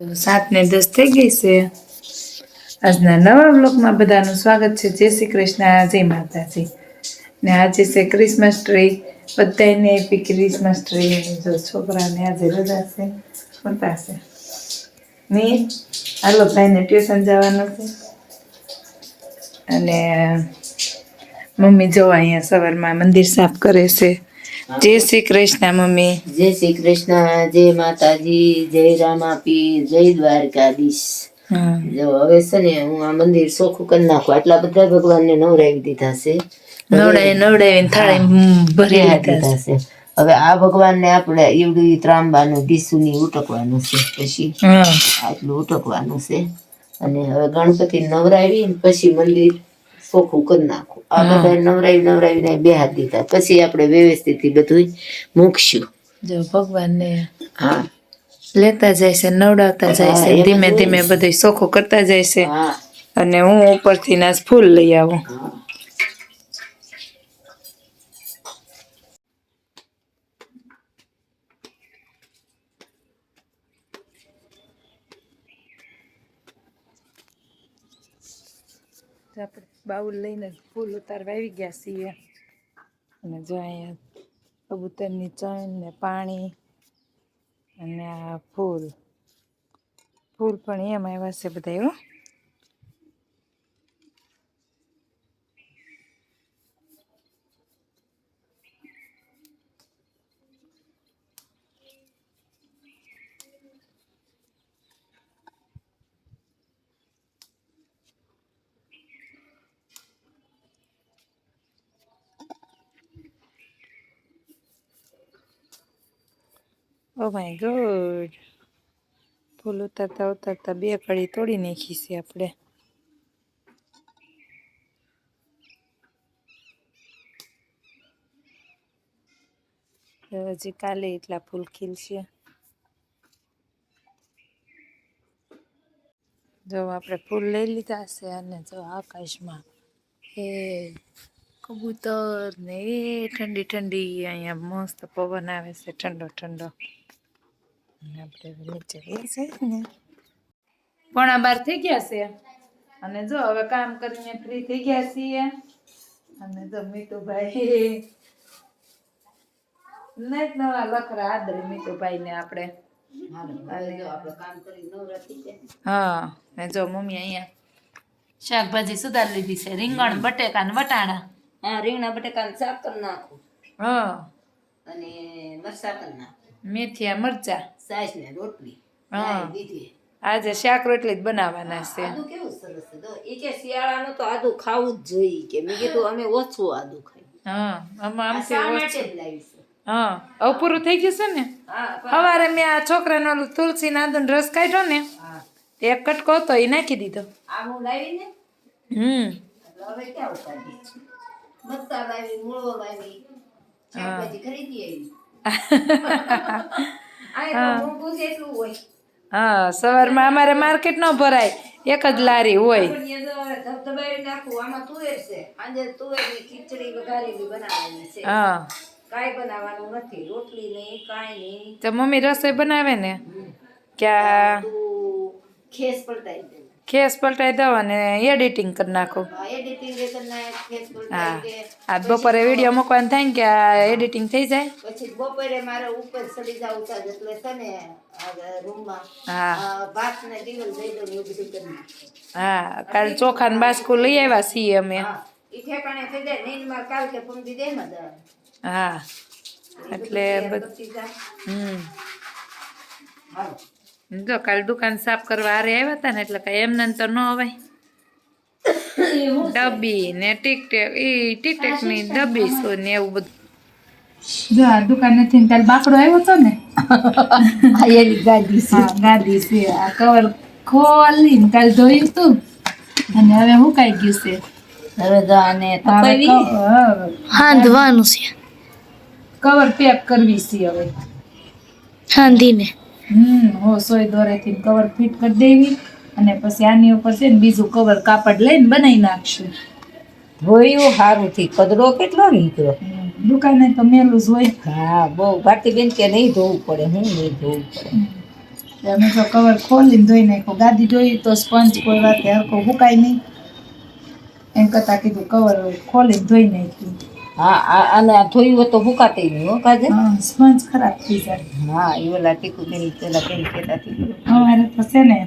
સાત ને દસ થઈ ગઈ છે. આજના નવા બ્લોગમાં બધાનું સ્વાગત છે. જય શ્રી કૃષ્ણ, જય માતાજી. ને આજે છે ક્રિસમસ ટ્રી. બધાને આપી ક્રિસમસ ટ્રી. જો છોકરાને આજે રજા છે. સુતા છે. ની હાલો ભાઈને ટ્યુશન જવાનું છે. અને મમ્મી જો અહીંયા સવારમાં મંદિર સાફ કરે છે. જય શ્રી કૃષ્ણ મમ્મી. જય શ્રી કૃષ્ણ જય માતાજી જય રામાપી જય દ્વારકાધીશ. જો હવે છે ને હું આ મંદિર ચોખ્ખું કરી નાખું. આટલા બધા ભગવાનને નવરાવી દીધા છે. નવડાવી નવડાવીને થાળી ભરી દીધા છે. હવે આ ભગવાનને આપણે એવડું ત્રાંબાનું દીસુની ઉટકવાનું છે પછી. આટલું ઉટકવાનું છે. અને હવે ગણપતિ નવરાવી પછી મંદિર ચોખ્ખું કરી નાખું. આ બધા નવરાવી નવરાવીને બે હાથ દીધા. પછી આપણે વ્યવસ્થિત બધું મૂકશું. જો ભગવાનને હા. લેતા જાય છે નવડાવતા જાય છે ધીમે ધીમે બધું શોખો કરતા જાય છે અને હું ઉપરથી ના ફૂલ લઈ આવું. બાઉલ લઈને ફૂલ ઉતારવા આવી ગયા છીએ. અને જો અહીંયા કબૂતરની ચણ ને પાણી અને આ ફૂલ. ફૂલ પણ એમ આવ્યા છે બધા હો. ઓ માય ગોડ ફૂલ ઉતારતા ઉતારતા બે કળી તોડી નાખી આપણે. હજી કાલે એટલા ફૂલ ખીલશે. જો આપણે ફૂલ લઈ લીધા છે અને જો આકાશમાં એ કબૂતર ને એ ઠંડી ઠંડી અહીંયા મસ્ત પવન આવે છે ઠંડો ઠંડો. આપણે આ નીચે ને. પોણા બાર થઈ ગયા છે. અને જો હવે કામ કરીને ફ્રી થઈ ગયા છીએ. અને જો મીતુભાઈ નહીં નવા લખરા આદરી મીતુભાઈ ને આપણે. હા ને જો મમ્મી અહીંયા શાકભાજી સુધાર લીધી છે. રીંગણ બટેકા ને વટાણા. હા રીંગણા બટેકા શાક કરી નાખું. હા. અને મરસા કરી નાખું. મેથીયા મરચા. સાસ ને રોટલી. હા. આજે શાક રોટલી જ બનાવવાના છે. આદુ કેવું સરસ છે? તો એ કે શિયાળાનું તો આદુ ખાવું જ જોઈએ કે મેં કીધું અમે ઓછું આદુ ખાઈ હા અમે આમ છે ઓછું. હા અપૂરું થઈ ગયું છે ને? સવારે મેં આ છોકરાનો તુલસી નાદુન રસ કાઢ્યો ને તે એક કટકો હતો એ નાખી દીધો. આ હું લાવી હમ. હવે ક્યાં ઉપાડી મરસા લાવી મૂળો લાવી શાકભાજી ખરીદી આવી. હા. સવારમાં અમારે માર્કેટ ન ભરાય. એક જ લારી હોય. હા. કાંઈ બનાવવાનું નથી. રોટલી નહીં કાંઈ નહીં તો મમ્મી રસોઈ બનાવે ને? ક્યાં? ખેસ પલટાઈ ખેસ પલટાઈ દઉં અને એડિટિંગ કરી નાખું. હા આ બપોરે વીડિયો મૂકવાનું થાય ને કે આ એડિટિંગ થઈ જાય? પછી બપોરે મારે ઉપર ચડી જાવ ઉતાર એટલે છે ને રૂમમાં હા. ભાત ને દીવલ દઈ દઉં એવું બધું કરી હા કાલ ચોખા ને બાસકું લઈ આવ્યા છીએ અમે. હા ઈ ઠેકાણે થઈ જાય નીંદમાં કાલ કે પમદી દે ને હા એટલે. હમ. જો કાલ દુકાન સાફ કરવા હારે આવ્યા હતા ને એટલે કઈ એમને તો ન અવાય ડબ્બી ને ટીકટેક એ ટીકટેકની ડબ્બી શું ને એવું બધું. જો આ દુકાન નથી કાલ બાકડો આવ્યો હતો ને? એની ગાદી છે. ગાદી છે. આ કવર ખોલીને કાલ ધોયું તું. અને હવે હું કાઈ ગયું છે? હવે જો આને હાંધવાનું છે. કવર પેક કરવી છે હવે. હાંધીને. હમ હો સોય દોરેથી કવર ફિટ કરી દેવી અને પછી આની ઉપર છે ને બીજું કવર કાપડ લઈને બનાવી નાખશું. જોયું સારું થી કદરો કેટલો નીકળ્યો? દુકાને તો મેલું જ હોય. હા બહુ. ભારતીબેન કે નહીં ધોવું પડે હું નહીં ધોવું પડે. અમે તો કવર ખોલીને ધોઈ નાખ્યો. ગાદી ધોઈ તો સ્પંજ કોઈ વાતે હરકો હુકાય નહીં. એમ કરતાં કીધું કવર ખોલીને ધોઈ નાખ્યું. હા આ- અને આ ધોયું હોય તો ભૂકાતી નહીં હો કાજે સ્પંજ ખરાબ થઈ જાય. હા એ ઓલા ટીકુ બેન પેલા બેન કહેતા હતી અમારે તો છે ને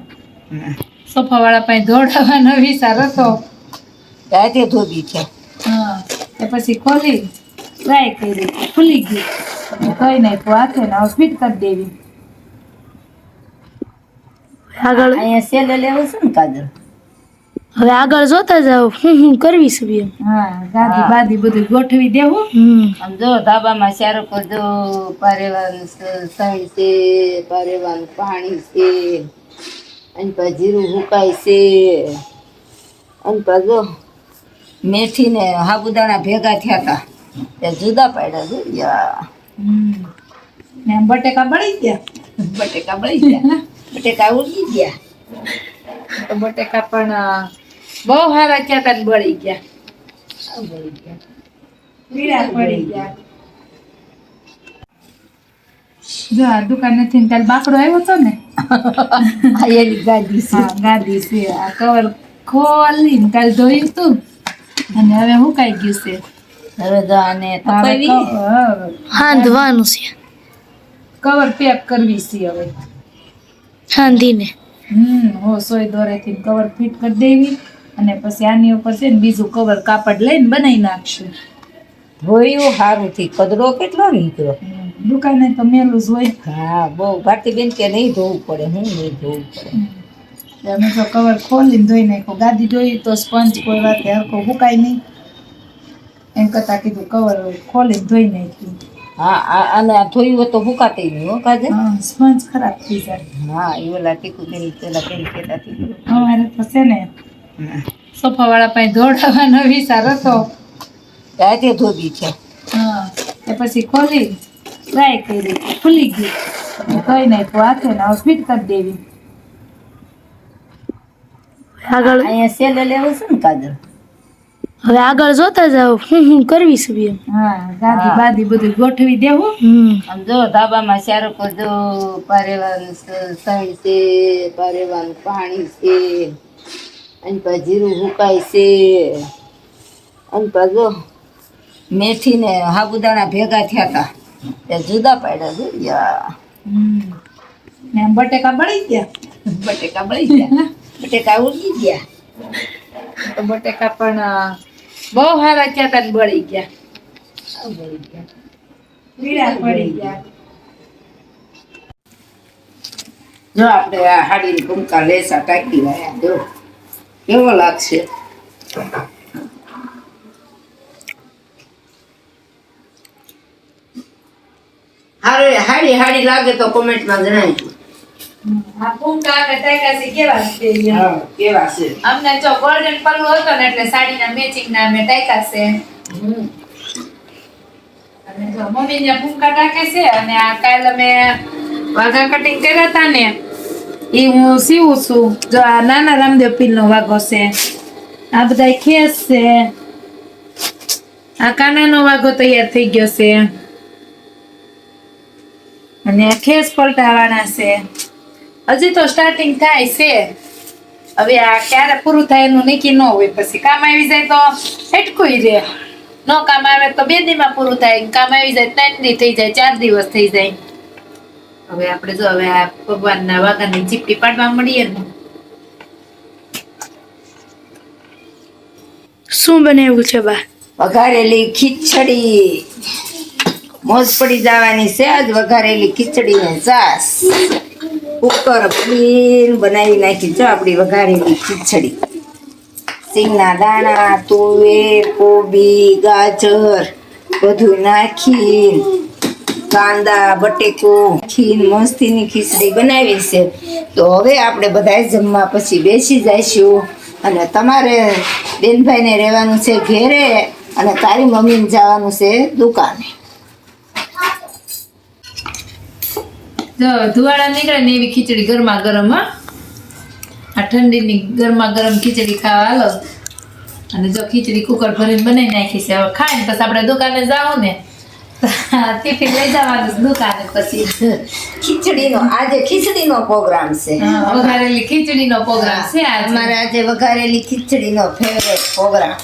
સોફાવાળા પાસે દોડાવવાનો વિચાર હતો. આજે ધોબી છે. હા એ પછી ખોલી ટ્રાય કરી ખુલી ગઈ. કઈ નહીં તો હાથે ને ફિટ કરી દેવી. આગળ? અહીંયા સેલે લેવું છે ને કાજલ? હવે આગળ જોતા જાવ હું હું કરવી છું એમ. હા ગાદી બાદી બધું ગોઠવી દેવું. આમ જો ધાબામાં શારો કરજો પારેવાનું સણ છે પારેવાનું પાણી છે અને પા જીરું હુકાય છે. અને પા જો મેથી ને સાબુદાણા ભેગા થયા હતા તે જુદા પાડ્યા હમ. ને બટેકા બળી ગયા. બટેકા બળી ગયા. બટેકા ઉડી ગયા. તો બટેકા પણ બહુ સારા ક્યાં તા ને બળી ગયા. બળી ગયા પીળા પડી ગયા. જો આ દુકાનેથી ને કાલ બાકડો આવ્યો હતો ને? આ એની ગાડી છે. ગાદી છે. આ કવર ખોલીને કાલ ધોયું તું. અને હવે હુકાઈ ગયું છે? હવે જો આને હાંધવાનું છે. કવર પેક કરવી છે હવે. હાંધીને. હમ હો સોય દોરેથી કવર ફિટ કરી દેવી. અને પછી આની ઉપર છે ને બીજું કવર કાપડ લઈને બનાવી નાખશું. ધોયું સારું થી કદરો કેટલો નીકળ્યો? દુકાને તો મેલું જ હોય. હા બહુ. ભારતીબેન કે નહીં ધોવું પડે હું નહીં ધોવું પડે. અમે તો કવર ખોલીને ધોઈ નાખ્યું. ગાદી ધોઈ તો સ્પંજ કોઈ વાતે હરકો હુકાય નહીં. એમ કરતાં કીધું કવર ખોલીને ધોઈ નાખ્યું. હા આ- અને ધોયું હોય તો ભૂકાતી નહીં હો કાજે સ્પંજ ખરાબ થઈ જાય. હા એ ઓલા ટીકુ બેન પેલા બેન કહેતા અમારે તો છે ને સોફાવાળા પાસે દોડાવવાનો વિચાર હતો. રાતે ધોબી છે. હા એ પછી ખોલી ટ્રાય કરી ખુલી ગઈ. કઈ નહીં તો હાથે ને ફિટ કરી દેવી. આગળ? અહીંયા સેલે લેવું છે ને કાજલ? હવે આગળ જોતા જાઓ. હું હું કરવી છું એમ. હા ગાદી બાદી બધું ગોઠવી દેવું. આમ જો ધાબામાં શારો કરજો પારેવાનું સણ છે પારેવાનું પાણી છે. અને પછી જીરું હુકાય છે. અને પછી મેથી ને સાબુદાણા ભેગા થયા હતા તે જુદા પાડ્યા છે. ને બટેકા બળી ગયા? બટેકા બળી ગયા. બટેકા ઉડી ગયા. તો બટેકા પણ બહુ સારા થયા હતા બળી ગયા. બળી ગયા. પીળા પડી ગયા. જો આપણે આ હાડીની લેસા ટાંકી રહ્યા જો. કેવો લાગશે. હારે હાડી હાડી લાગે તો કોમેન્ટમાં જણાવજો હમ, આ ફૂંકા અમે ટાંકા છે કેવા છે કેવા છે? અમને જો ગોલ્ડન પલ્લુ હતો ને એટલે સાડીના મેચિંગ ના અમે ટાંકા છે. હમ. અને જો મમ્મી ને ફૂંકા ટાકે છે અને આ કાલ અમે વાઘા કટિંગ કર્યા હતા ને એ હું સીવું છું જો આ નાના રામદેવ પીર નો વાઘો છે આ બધા ખેસ છે આ કાનાનો વાઘો તૈયાર થઈ ગયો છે અને ખેસ પલટાવાના છે હજી તો સ્ટાર્ટિંગ થાય છે હવે આ ક્યારે પૂરું થાય એનું નક્કી ન હોય પછી કામ આવી જાય તો હેટકુય રે ન કામ આવે તો બે દીમાં પૂરું થાય કામ આવી જાય ત્રણ દી થઈ જાય ચાર દિવસ થઈ જાય હવે આપણે જો હવે આ ભગવાનના વાઘાની ચીપટી પાડવા મળીએ ને. શું બનાવ્યું છે બા? વઘારેલી ખીચડી. મોજ પડી જવાની છે આજ વઘારેલી ખીચડી ને સાસ. કુકર ફીન બનાવી નાખી જો આપણી વઘારેલી ખીચડી. સિંગના દાણા તુવેર કોબી ગાજર બધું નાખી કાંદા, બટેકો ખીન મસ્તીની ખીચડી બનાવી છે. તો હવે આપણે બધા જમવા પછી બેસી જઈશું અને તમારે બેનભાઈને રહેવાનું છે ઘેરે અને તારી મમ્મીને જવાનું છે દુકાને. જો, ધુવાડા નીકળે ને એવી ખીચડી ગરમા ગરમ હા. આ ઠંડીની ગરમા ગરમ ખીચડી ખાવા હાલો. અને જો ખીચડી કુકર ભરીને બનાવી નાખી છે. હવે ખાઈને પછી આપણે દુકાને જાવ ને. ટિફિન લઈ જવાનું છે દુકાને પછી. ખીચડીનો આજે ખીચડીનો પ્રોગ્રામ છે. હા, વઘારેલી ખીચડીનો પ્રોગ્રામ છે આજે. લીલી આજે વઘારેલી ખીચડીનો ફેવરેટ પ્રોગ્રામ.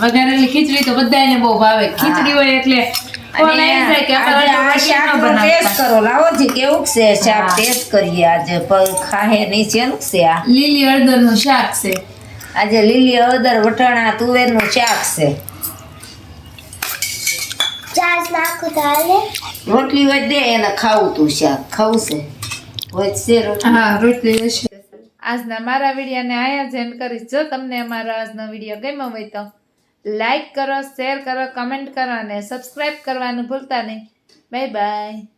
વઘારેલી ખીચડી તો બધાને બહુ ભાવે. ખીચડી હોય એટલે કોણ અને આવી જાય કે આજે આપણે આ રોટલી ન છે શાક કરીએ આજે? પર ખાહે નીચેનું છે આ? શાક છે. તુવેરનું શાક છે રોટલી વધે દે એને ખાવું તું શાક. ખાવશે. છે રોટલી. હા રોટલી હશે આજના મારા વિડીયોને આયા જ end કરીશ. જો તમને અમારો આજનો વીડિયો ગમ્યો હોય તો લાઈક કરો શેર કરો કમેન્ટ કરો અને સબસ્ક્રાઈબ કરવાનું ભૂલતા નહીં. Bye bye